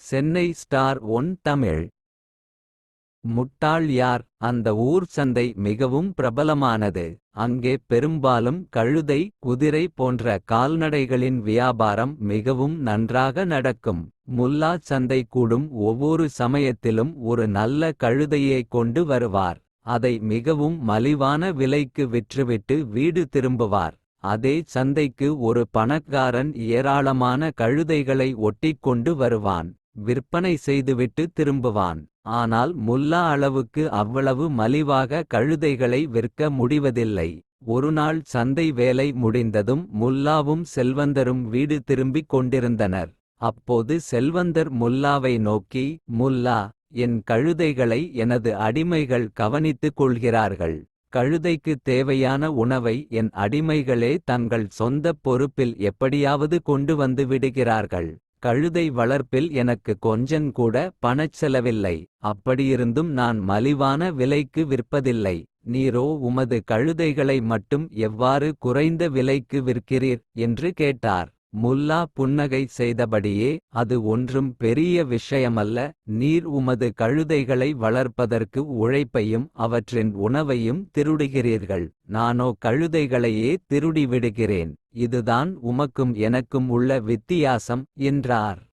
Chennai star one Tamil. முட்டாள் யார்? அந்த ஊர் சந்தை மிகவும் பிரபலமானது. அங்கே பெரும்பாலும் கழுதை குதிரை போன்ற கால்நடைகளின் வியாபாரம் மிகவும் நன்றாக நடக்கும். முல்லா சந்தை கூடும் ஒவ்வொரு சமயத்திலும் ஒரு நல்ல கழுதையை கொண்டு வருவார். அதை மிகவும் மலிவான விலைக்கு விற்றுவிட்டு வீடு திரும்புவார். அதே சந்தைக்கு ஒரு பணக்காரன் ஏராளமான கழுதைகளை ஒட்டிக் கொண்டு வருவான். விற்பனை செய்துவிட்டு திரும்புவான். ஆனால் முல்லா அளவுக்கு அவ்வளவு மலிவாக கழுதைகளை விற்க முடிவதில்லை. ஒருநாள் சந்தை வேலை முடிந்ததும் முல்லாவும் செல்வந்தரும் வீடு திரும்பிக் கொண்டிருந்தனர். அப்போது செல்வந்தர் முல்லாவை நோக்கி முல்லா என் கழுதைகளை எனது அடிமைகள் கவனித்துக் கொள்கிறார்கள். கழுதைக்கு தேவையான உணவை என் அடிமைகளே தங்கள் சொந்தப் பொறுப்பில் எப்படியாவது கொண்டு வந்து விடுகிறார்கள். கழுதை வளர்ப்பில் எனக்கு கொஞ்சங்கூட பணச்செலவில்லை அப்படியிருந்தும் நான் மலிவான விலைக்கு விற்பதில்லை. நீரோ உமது கழுதைகளை மட்டும் எவ்வாறு குறைந்த விலைக்கு விற்கிறீர்? என்று கேட்டார். முல்லா புன்னகை செய்தபடியே அது ஒன்றும் பெரிய விஷயமல்ல. நீர் உமது கழுதைகளை வளர்ப்பதற்கு உழைப்பையும் அவற்றின் உணவையும் திருடுகிறீர்கள். நானோ கழுதைகளையே திருடிவிடுகிறேன். இதுதான் உமக்கும் எனக்கும் உள்ள வித்தியாசம் என்றார்.